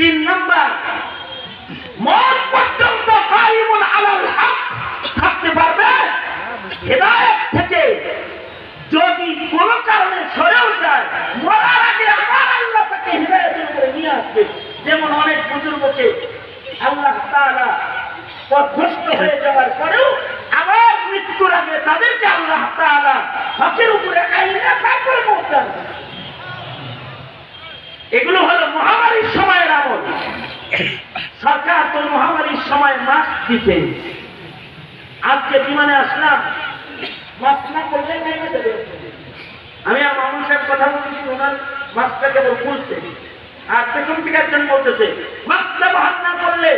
তিন নম্বর। মত পর্যন্ত কাইমুন আলাল হক থাকতে পারবে। হেদায়েত থেকে যদি কোনো কারণে সরেও যায়, মরার আগে আমার আল্লাহ তাকে হৃদায়তের উপরে নিয়ে আসবে। যেমন অনেক বুজুর্গকে আল্লাহ তাআলা পথভ্রষ্ট হয়ে যাওয়ার পরেও আবার মৃত্যুর আগে তাদেরকে আল্লাহ তাআলা হকের উপরে আইনে তারপরে মৌতান এগুলো হলো মহামারীর সময়ের আমল। সরকার তো মহামারীর সময় মাস্ক দিতে আজকে বিমানে আসলাম, মাস্ক না করলে আমি মামুন সাহেব কথা বলছি, ওনার মাস্কটা কেবল খুলছে। আর পেছন থেকে একজন বলতেছে, মাস্ক ব্যবহার না করলে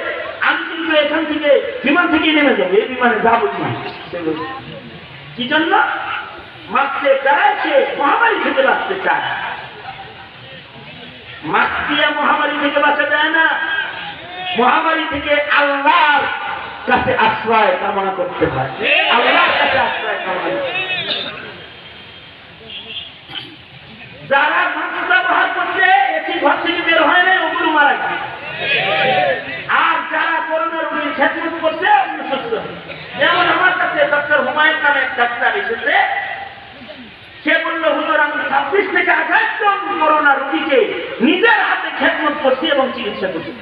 আমি কিন্তু এখান থেকে বিমান থেকে নেমে যাব, এই বিমানে যাব না? কি জন্য? মাস্কের দ্বারা সে মহামারী থেকে বাঁচতে চায়। মাস্ক মহামারী থেকে বাঁচা যায় না। মহামারী থেকে আল্লাহর কাছে আশ্রয় কামনা করতে হয়। আল্লাহর কাছে আশ্রয় কামনা যারা মাস্ক ব্যবহার করছে, এসি ঘর থেকে বের হয় না ওগুলো মারা গেছে। আর যারা করোনা রোগীর খেদমত করছে ওগুলো সুস্থ যেমন আমার কাছে ডক্টর হুমায়ুন নামে ডাক্তার এসেছে সে বলল হুজুর আমি ছাব্বিশ থেকে আঠাশ জন করোনা রোগীকে নিজের হাতে খেদমত করছি এবং চিকিৎসা করছি।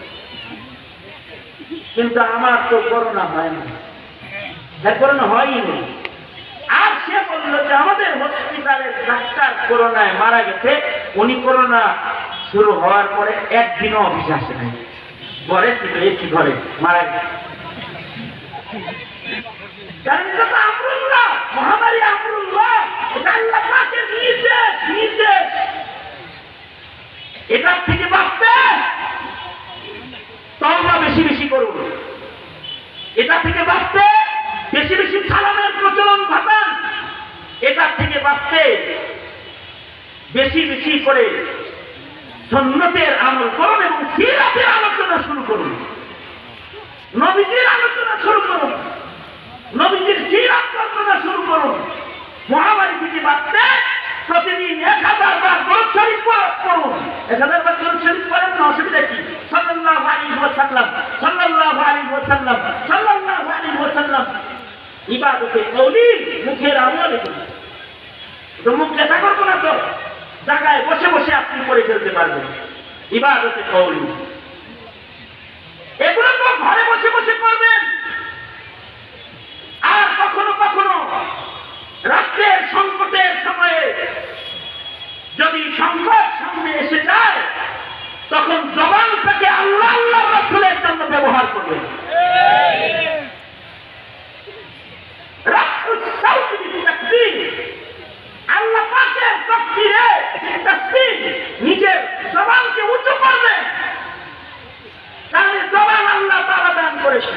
কিন্তু আমার তো করোনা হয় না হ্যাঁ করোনা হয়ই নেই। আর সে বলল যে আমাদের হসপিটালের ডাক্তার করোনায় মারা গেছে। উনি করোনা শুরু হওয়ার পরে একদিনও অফিসে আসে নাই। ঘরে ছিল, এসি ঘরে, মারা গেছে। কারণ এটা মহামারী আমরুল্লাহ এটা আল্লাহ পাকের নির্দেশ নির্দেশ বেশি বেশি করে। সন্ন্যতের আমল এবং সিরাতের আলোচনা শুরু করুন। নবীজির আলোচনা শুরু করুন। নবীজির সিরাত বর্ণনা শুরু করুন। মহামারী থেকে বাঁচতে প্রতিদিন এক হাজার বার দরুদ শরীফ পড়ুন এক হাজার বার দরুদ শরীফ পড়েন না অসুবিধা কি? সাল্লাল্লাহু আলাইহি ওয়াসাল্লাম, সাল্লাল্লাহু আলাইহি ওয়াসাল্লাম, সাল্লাল্লাহু আলাইহি ওয়াসাল্লাম। ইবাদতে কওলি মুখের আমল। তো মুখ লেখা করব না তো? জায়গায় বসে বসে আপনি করে ফেলতে পারবেন। ইবাদতে কওলি এগুলো তো ঘরে বসে বসে করবেন সংকটের সময়ে যদি সংকট সামনে এসে যায়, তখন জবানটাকে আল্লাহ আল্লাহ রসুলের জন্য ব্যবহার করবে রাসূল সাউতি বিতাকবীর আল্লাহ পাকের তাকবীরে তাসবিহ নিজের জবানকে উঁচু করবে তাহলে জবান আল্লাহ তাআলা দান করেছে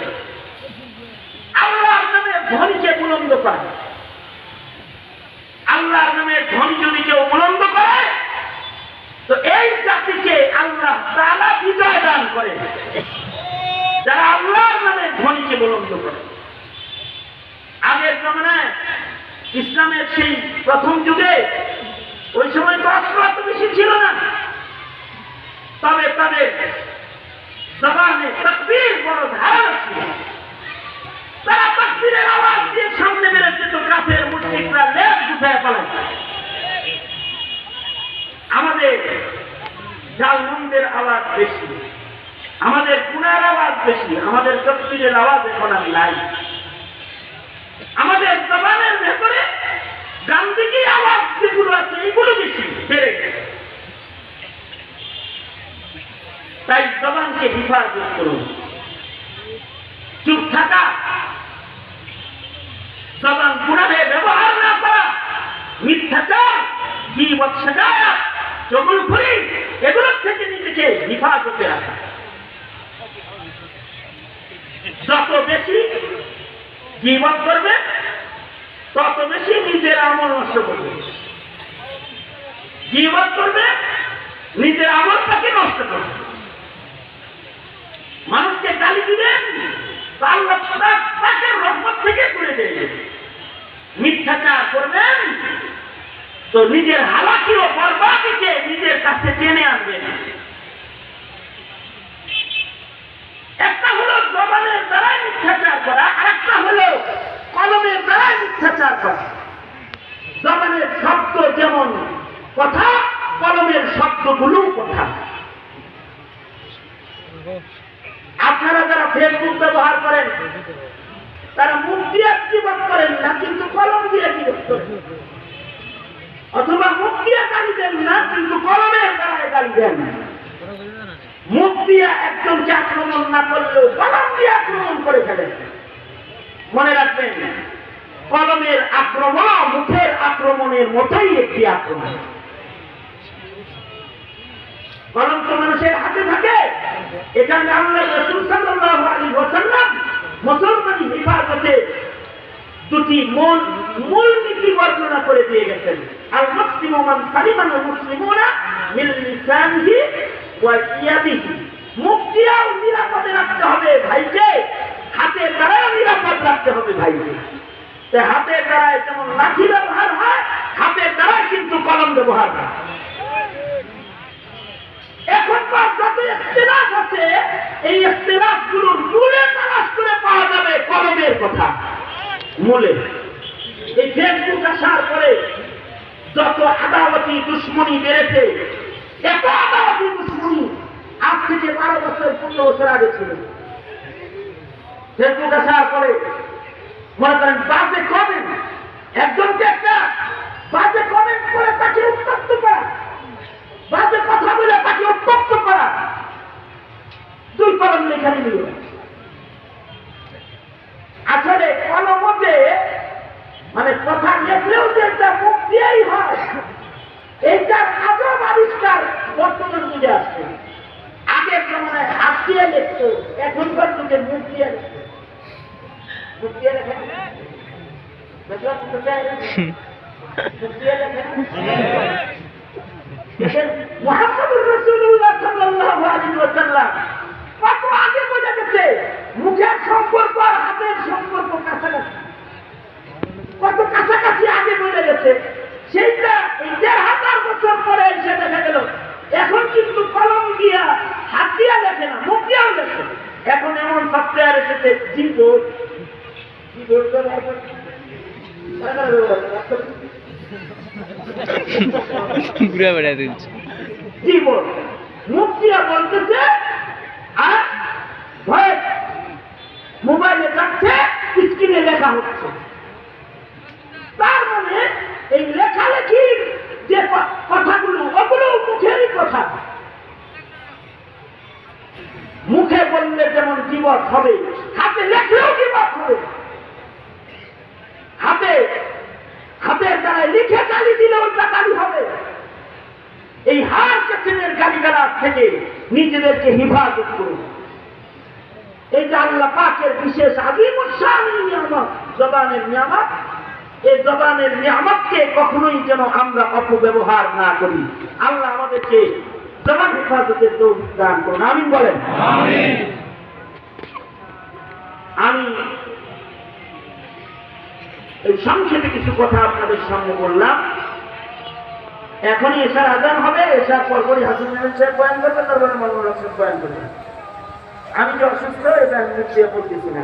আল্লাহর নামে ধ্বনিকে বুলন্দ করে আল্লাহর নামে ধ্বনি যদি কেউ বুলন্দ করে তো এই জাতিকে আল্লাহ তালা বিজয় দান করে যারা আল্লাহর নামে ধ্বনিকে বুলন্দ করে আগের জমানায় ইসলামের সেই প্রথম যুগে, ওই সময় তো অস্ত্র বেশি ছিল না। তবে তাদের জবানে তকবীর বড় ধারণা ছিল। তারা তকবীরের আওয়াজ দিয়ে সামনে বেরোচ্ছে তো কাফের মুশরিকরা লেপ গুছায় পালায় আমাদের জালমন্দের আওয়াজ বেশি, আমাদের গুনার আওয়াজ বেশি, আমাদের তকবীরের আওয়াজ এখন আর নাই। আমাদের জবানের ভেতরে গান্ধীজি আওয়াজ যেগুলো আছে এগুলো বেশি বেড়ে গেছে। তাই জবানকে হিফাজত করুন। চুপ থাকা। জবান গুণাবে ব্যবহার না করা, মিথ্যাচার কি বৎসজায়া চগুলখুরি এগুলোর থেকে নিজেকে হিফাজতে রাখা। যত বেশি জীবন করবে, তত বেশি নিজের আমল নষ্ট করবে। জীবন করবে, নিজের আমলটাকে নষ্ট করবে। মানুষকে গালি দিবেন তার তাআলা তাকে রহমত থেকে তুলে দেবে মিথ্যাচার করবেন, তো নিজের হালাকি ও বরবাদিকে নিজের কাছে টেনে আনবেন। আপনারা যারা ফেসবুক ব্যবহার করেন, তারা মুখ দিয়ে কিবত করেন না, কিন্তু কলম দিয়ে কি করেন। অথবা মুখ দিয়ে গালি দেন না, কিন্তু কলমের দ্বারাই গালি দেন। মুখ দিয়ে একজনকে আক্রমণ না করলেও কলম দিয়ে আক্রমণ করে ফেলেন মনে রাখবেন, কলমের আক্রমণ মুখের আক্রমণের মতোই একটি আক্রমণ। কলম তো মানুষের হাতে থাকে। এখানে আল্লাহ রসুল সাল্লাল্লাহু আলাইহি ওয়াসাল্লাম মুসলমানি হেফাজতে দুটি মূল মূল নীতি বর্ণনা করে দিয়ে গেছেন। আর মুসলিম মান সালিমান মুসলিমুনা মিন লিসানিহি ওয়া ইয়াদিহি। দিয়েও নিরাপদে রাখতে হবে ভাইকে। হাতের দ্বারাও নিরাপদ রাখতে হবে ভাইকে। তে হাতের দ্বারায় যেমন লাঠি ব্যবহার হয় হাতের দ্বারাই কিন্তু কলম ব্যবহার হয়। এখনকার যত ইখতিলাফ আছে, এই ইখতিলাফগুলোর মূলে তালাশ করে পাওয়া যাবে কলমের কথা। মূলে। এই ফেসবুক আসার পরে যত আদালতি দুশ্মনী বেড়েছে, এত আদালতি দুশ্মনী আজ থেকে বারো বছর পনেরো বছর আগে ছিল ফেসবুক আসার পরে মনে করেন বাজে কমেন্ট একজনকে একটা বাজে কমেন্ট করে তাকে উত্তপ্ত করা, বাজে কথা বলে তাকে উত্তপ্ত করা। দুই কলম লেখানি নিল। আসলে কলমতে মানে কথা লেখলেও যে একটা মুখ দিয়েই হয় এখনকার যুগে মুখ দিয়ে কত মুখের সম্পর্ক হাতের সম্পর্ক কাছাকাছি। কত কাছাকাছি আগে বোঝা গেছে। সেইটা দেড় হাজার বছর পরে এসে দেখা এখন কিন্তু কলম দিয়া হাত দিয়া এখন এমন সফটওয়্যার এসেছে জিবোর্ড জিবোর্ড ঘুরে বেড়া দিচ্ছে। জীবন মুক্তিরা বলতেছে আর ভয় মোবাইলে যাচ্ছে স্ক্রিনে লেখা হচ্ছে। তার মানে এই লেখালেখির যে কথাগুলো ওগুলো মুখেরই কথা। মুখে বললে যেমন জীবন হবে, হাতে লেখলেও জীবন হবে। হাতে, হাতের দ্বারা লিখে গালি দিলে ওইটা গালি হবে। এই হার কেসেনের গালিগালার থেকে নিজেদেরকে হেফাজত করুন। এই যে আল্লাহ পাকের বিশেষ আদিমুসানি নিয়ামত, জবানের নিয়ামত, এই জবানের নিয়ামতকে কখনোই যেন আমরা অপব্যবহার না করি। আল্লাহ আমাদেরকে হেফাজতের তৌফিক দান করুন। আমিন বলেন। আমি এই সংক্ষেপে কিছু কথা আপনাদের সামনে বললাম। এখনই এসার আজান হবে এসার পরপরই হাসিন সাহেব বয়ান করবেন তারপরে মনোহর সাহেব বয়ান করবেন। আমি যে অসুস্থ এটা আমি দিয়ে বলতেছি না।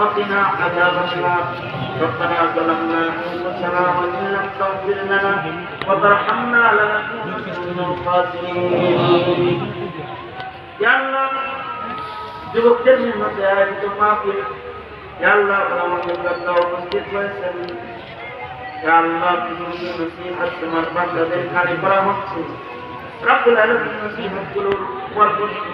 وقنا عذاب النار ربنا ظلمنا أنفسنا وإن لم تغفر لنا وترحمنا لنكونن من الخاسرين يا الله যুবকদের মধ্যে আয়োজিত মাহফিল ইয়া আল্লাহ আমাদের কথা উপস্থিত হয়েছেন ইয়া আল্লাহ তুমি নসিহত তোমার বান্দাদের কানে করা হচ্ছে রব্বুল আলামিন নসিহতগুলোর বরকত তুমি